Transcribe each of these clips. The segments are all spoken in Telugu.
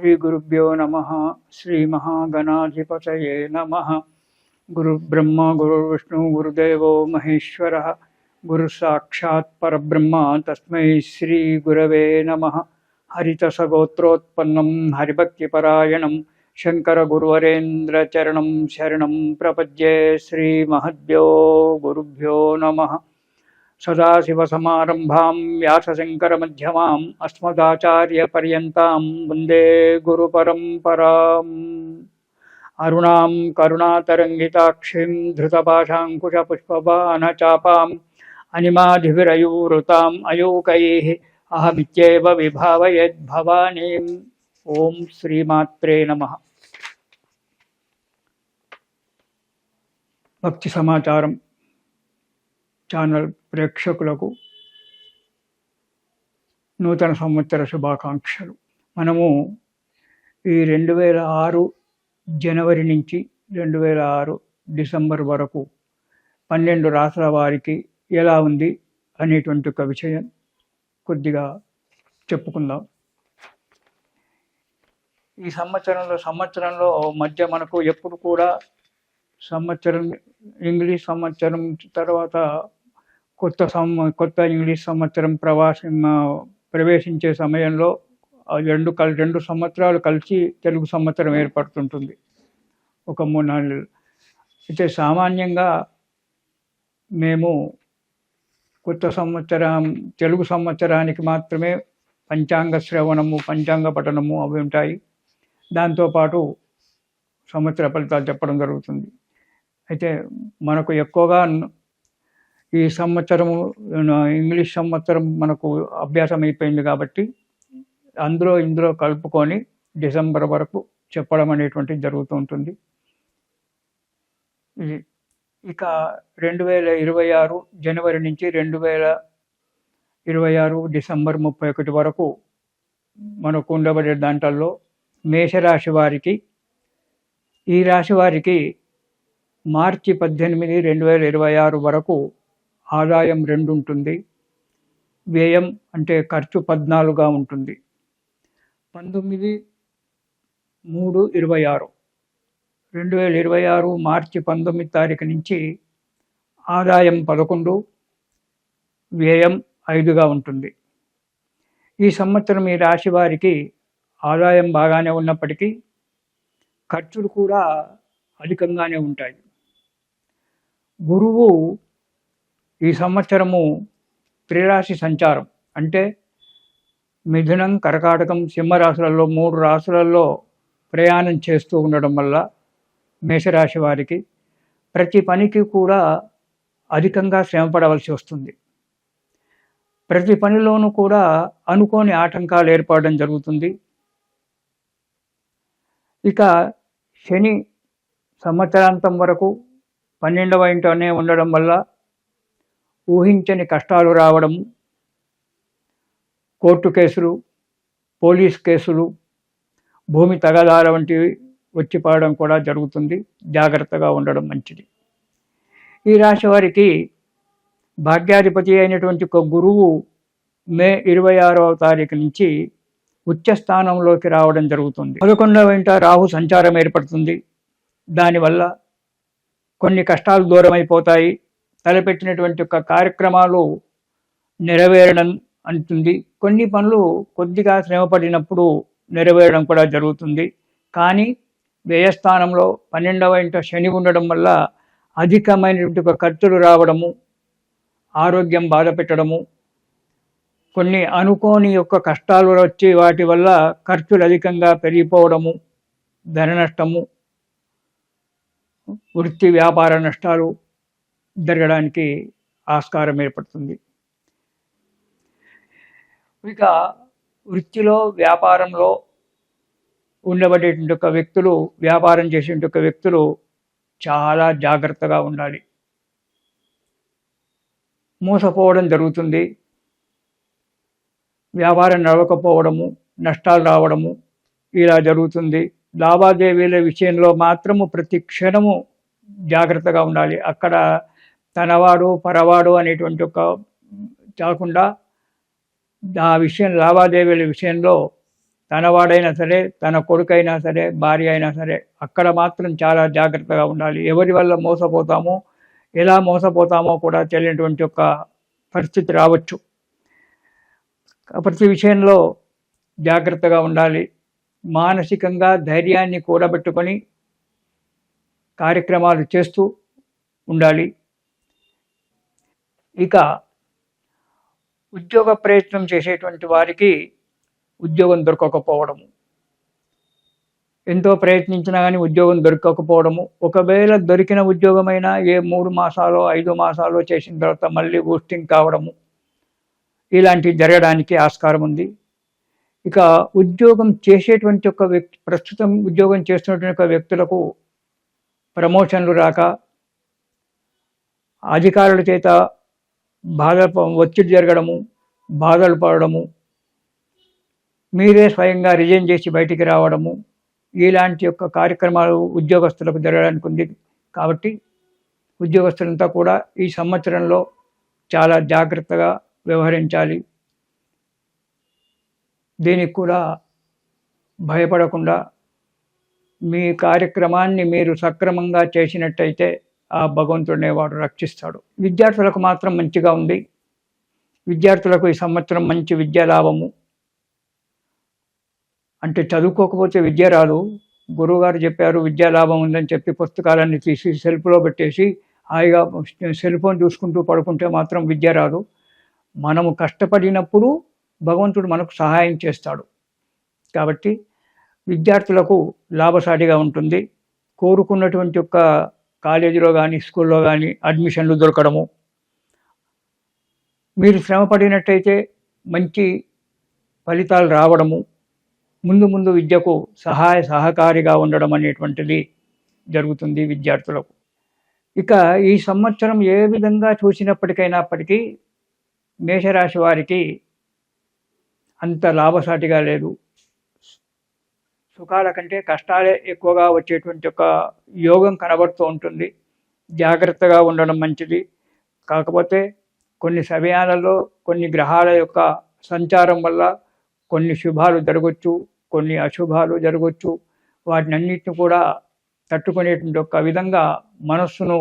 श्रीगुरुभ्यो नमः। श्रीमहागणाधिपतये नमः। गुरुब्रह्म, गुरुर्विष्णु, गुरुदेवो महेश्वरः। गुरुसाक्षात् परब्रह्म तस्मै श्रीगुरवे नमः। हरिभक्तिपरायणं शङ्करगुरुवरेन्द्रचरणं शरणं प्रपद्ये श्रीमहद्भ्यो गुरुभ्यो नमः। सदाशिवसमारम्भां व्यासशङ्करमध्यमाम् अस्मदाचार्यपर्यन्तां वंदे गुरुपरम्पराम्। अरुणां करुणातरङ्गिताक्षीं धृतपाशाङ्कुशपुष्पबाणचापाम् अनिमाधिभिरयूरुताम् अयोकैः अहमित्येव विभावयद्भवानीम्। ॐ श्रीमात्रे नमः। भक्तिसमाचारम्। ఛానల్ ప్రేక్షకులకు నూతన సంవత్సర శుభాకాంక్షలు. మనము ఈ రెండు వేల ఆరు జనవరి నుంచి రెండు వేల ఆరు డిసెంబర్ వరకు పన్నెండు రాష్ట్రాల వారికి ఎలా ఉంది అనేటువంటి ఒక విషయం కొద్దిగా చెప్పుకుందాం. ఈ సంవత్సరంలో సంవత్సరంలో మధ్య మనకు ఎప్పుడు కూడా సంవత్సరం ఇంగ్లీష్ సంవత్సరం తర్వాత కొత్త సం కొత్త ఇంగ్లీష్ సంవత్సరం ప్రవాస ప్రవేశించే సమయంలో ఆ రెండు కల్ రెండు సంవత్సరాలు కలిసి తెలుగు సంవత్సరం ఏర్పడుతుంటుంది. ఒక మూడు నాలుగు. అయితే సామాన్యంగా మేము కొత్త సంవత్సరం తెలుగు సంవత్సరానికి మాత్రమే పంచాంగ శ్రవణము పంచాంగ పఠనము అవి ఉంటాయి. దాంతోపాటు సంవత్సర ఫలితాలు చెప్పడం జరుగుతుంది. అయితే మనకు ఎక్కువగా ఈ సంవత్సరము ఇంగ్లీష్ సంవత్సరం మనకు అభ్యాసం అయిపోయింది కాబట్టి అందులో ఇందులో కలుపుకొని డిసెంబర్ వరకు చెప్పడం అనేటువంటిది జరుగుతూ ఉంటుంది. ఇది ఇక రెండు వేల ఇరవై ఆరు జనవరి నుంచి రెండు వేల ఇరవై ఆరు డిసెంబర్ ముప్పై ఒకటి వరకు మనకు ఉండబడే దాంట్లో మేషరాశి వారికి ఈ రాశి వారికి మార్చి పద్దెనిమిది రెండు వేల ఇరవై ఆరు వరకు ఆదాయం రెండు ఉంటుంది వ్యయం అంటే ఖర్చు పద్నాలుగుగా ఉంటుంది. పంతొమ్మిది మూడు ఇరవై ఆరు. రెండు వేల ఇరవై ఆరు మార్చి పంతొమ్మిది తారీఖు నుంచి ఆదాయం పదకొండు వ్యయం ఐదుగా ఉంటుంది. ఈ సంవత్సరం ఈ రాశి వారికి ఆదాయం బాగానే ఉన్నప్పటికీ ఖర్చులు కూడా అధికంగానే ఉంటాయి. గురువు ఈ సంవత్సరము త్రిరాశి సంచారం. అంటే మిథునం కర్కాటకం సింహరాశులలో మూడు రాశులలో ప్రయాణం చేస్తూ ఉండడం వల్ల మేషరాశి వారికి ప్రతి పనికి కూడా అధికంగా శ్రమ పడవలసి వస్తుంది. ప్రతి పనిలోనూ కూడా అనుకోని ఆటంకాలు ఏర్పడడం జరుగుతుంది. ఇక శని సంవత్సరాంతం వరకు పన్నెండవ ఇంటనే ఉండడం వల్ల ఊహించని కష్టాలు రావడము కోర్టు కేసులు పోలీస్ కేసులు భూమి తగదార వంటివి వచ్చి పడడం కూడా జరుగుతుంది. జాగ్రత్తగా ఉండడం మంచిది. ఈ రాశి వారికి భాగ్యాధిపతి అయినటువంటి ఒక గురువు మే ఇరవై ఆరవ తారీఖు నుంచి ఉచ్చ స్థానంలోకి రావడం జరుగుతుంది. పదకొండవ ఇంట రాహు సంచారం ఏర్పడుతుంది. దానివల్ల కొన్ని కష్టాలు దూరమైపోతాయి. తలపెట్టినటువంటి ఒక కార్యక్రమాలు నెరవేరడం అంటుంది. కొన్ని పనులు కొద్దిగా శ్రమపడినప్పుడు నెరవేరడం కూడా జరుగుతుంది. కానీ వ్యయస్థానంలో పన్నెండవ ఇంట శని ఉండడం వల్ల అధికమైనటువంటి ఒక ఖర్చులు రావడము ఆరోగ్యం బాధ పెట్టడము కొన్ని అనుకోని యొక్క కష్టాలు వచ్చి వాటి వల్ల ఖర్చులు అధికంగా పెరిగిపోవడము ధన నష్టము వృత్తి వ్యాపార నష్టాలు జరగడానికి ఆస్కారం ఏర్పడుతుంది. ఇక వృత్తిలో వ్యాపారంలో ఉండబడేటువంటి వ్యక్తులు వ్యాపారం చేసేటువంటి వ్యక్తులు చాలా జాగ్రత్తగా ఉండాలి. మోసపోవడం జరుగుతుంది. వ్యాపారం నడవకపోవడము నష్టాలు రావడము ఇలా జరుగుతుంది. లావాదేవీల విషయంలో మాత్రము ప్రతి క్షణము జాగ్రత్తగా ఉండాలి. అక్కడ తనవాడు పరవాడు అనేటువంటి ఒక కాకుండా ఆ విషయం లావాదేవీల విషయంలో తనవాడైనా సరే తన కొడుకైనా సరే భార్య అయినా సరే అక్కడ మాత్రం చాలా జాగ్రత్తగా ఉండాలి. ఎవరి వల్ల మోసపోతామో ఎలా మోసపోతామో కూడా తెలియనటువంటి ఒక పరిస్థితి రావచ్చు. ప్రతి విషయంలో జాగ్రత్తగా ఉండాలి. మానసికంగా ధైర్యాన్ని కూడబెట్టుకొని కార్యక్రమాలు చేస్తూ ఉండాలి. ఇక ఉద్యోగ ప్రయత్నం చేసేటువంటి వారికి ఉద్యోగం దొరకకపోవడము. ఎంతో ప్రయత్నించినా కానీ ఉద్యోగం దొరకకపోవడము. ఒకవేళ దొరికిన ఉద్యోగమైనా ఏ మూడు మాసాలు ఐదు మాసాలు చేసిన తర్వాత మళ్ళీ బూస్టింగ్ కావడము. ఇలాంటివి జరగడానికి ఆస్కారం ఉంది. ఇక ఉద్యోగం చేసేటువంటి ఒక వ్యక్తి ప్రస్తుతం ఉద్యోగం చేస్తున్నటువంటి ఒక వ్యక్తులకు ప్రమోషన్లు రాక అధికారుల చేత బాధ ఒత్తిడి జరగడము బాధలు పడడము మీరే స్వయంగా రిజైన్ చేసి బయటికి రావడము ఇలాంటి యొక్క కార్యక్రమాలు ఉద్యోగస్తులకు జరగడానికి ఉంది. కాబట్టి ఉద్యోగస్తులంతా కూడా ఈ సంవత్సరంలో చాలా జాగ్రత్తగా వ్యవహరించాలి. దీనికి కూడా భయపడకుండా మీ కార్యక్రమాన్ని మీరు సక్రమంగా చేసినట్టయితే ఆ భగవంతుడినే వాడు రక్షిస్తాడు. విద్యార్థులకు మాత్రం మంచిగా ఉంది. విద్యార్థులకు ఈ సంవత్సరం మంచి విద్యా లాభము. అంటే చదువుకోకపోతే విద్య రాదు. గురువుగారు చెప్పారు విద్యా లాభం ఉందని చెప్పి పుస్తకాలన్నీ తీసి సెల్ఫ్లో పెట్టేసి హాయిగా సెల్ ఫోన్ చూసుకుంటూ పడుకుంటే మాత్రం విద్య రాదు. మనము కష్టపడినప్పుడు భగవంతుడు మనకు సహాయం చేస్తాడు. కాబట్టి విద్యార్థులకు లాభసాటిగా ఉంటుంది. కోరుకున్నటువంటి యొక్క కాలేజీలో కానీ స్కూల్లో కానీ అడ్మిషన్లు దొరకడము. మీరు శ్రమ పడినట్టయితే మంచి ఫలితాలు రావడము. ముందు ముందు విద్యకు సహాయ సహకారిగా ఉండడం అనేటువంటిది జరుగుతుంది విద్యార్థులకు. ఇక ఈ సంవత్సరం ఏ విధంగా చూసినప్పటికైనాప్పటికీ మేషరాశి వారికి అంత లాభసాటిగా లేదు సుఖాల కంటే కష్టాలే ఎక్కువగా వచ్చేటువంటి ఒక యోగం కనబడుతూ ఉంటుంది. జాగ్రత్తగా ఉండడం మంచిది. కాకపోతే కొన్ని సమయాలలో కొన్ని గ్రహాల యొక్క సంచారం వల్ల కొన్ని శుభాలు జరగవచ్చు కొన్ని అశుభాలు జరగవచ్చు వాటిని అన్నింటిని కూడా తట్టుకునేటువంటి ఒక విధంగా మనస్సును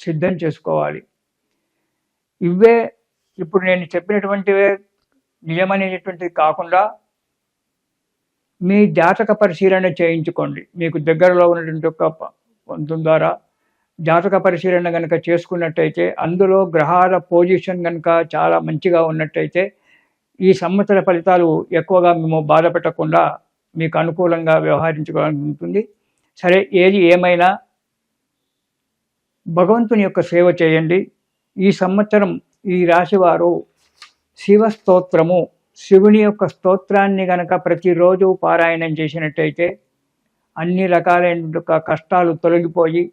సిద్ధం చేసుకోవాలి. ఇవే ఇప్పుడు నేను చెప్పినటువంటివే నిజమనేటువంటిది కాకుండా మీ జాతక పరిశీలన చేయించుకోండి. మీకు దగ్గరలో ఉన్నటువంటి ఒక పంతం ద్వారా జాతక పరిశీలన కనుక చేసుకున్నట్టయితే అందులో గ్రహాల పొజిషన్ కనుక చాలా మంచిగా ఉన్నట్టయితే ఈ సంవత్సర ఫలితాలు ఎక్కువగా మేము బాధపెట్టకుండా మీకు అనుకూలంగా వ్యవహరించుకోవాలని ఉంటుంది. సరే ఏది ఏమైనా భగవంతుని యొక్క సేవ చేయండి. ఈ సంవత్సరం ఈ రాశివారు శివ స్తోత్రము శివుని యొక్క స్తోత్రాన్ని గనక ప్రతిరోజు పారాయణం చేసినట్టయితే అన్ని రకాలైన కష్టాలు తొలగిపోయి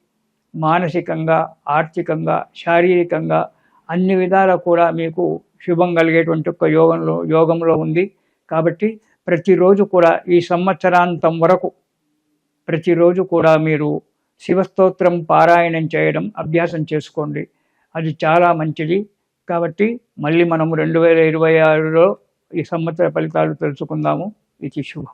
మానసికంగా ఆర్థికంగా శారీరకంగా అన్ని విధాల కూడా మీకు శుభం కలిగేటువంటి ఒక యోగంలో యోగంలో ఉంది. కాబట్టి ప్రతిరోజు కూడా ఈ సంవత్సరాంతం వరకు ప్రతిరోజు కూడా మీరు శివస్తోత్రం పారాయణం చేయడం అభ్యాసం చేసుకోండి. అది చాలా మంచిది. కాబట్టి మళ్ళీ మనము రెండు వేల ఇరవై ఆరులో ఈ సంవత్సర ఫలితాలు తెలుసుకుందాము. ఇది శుభం.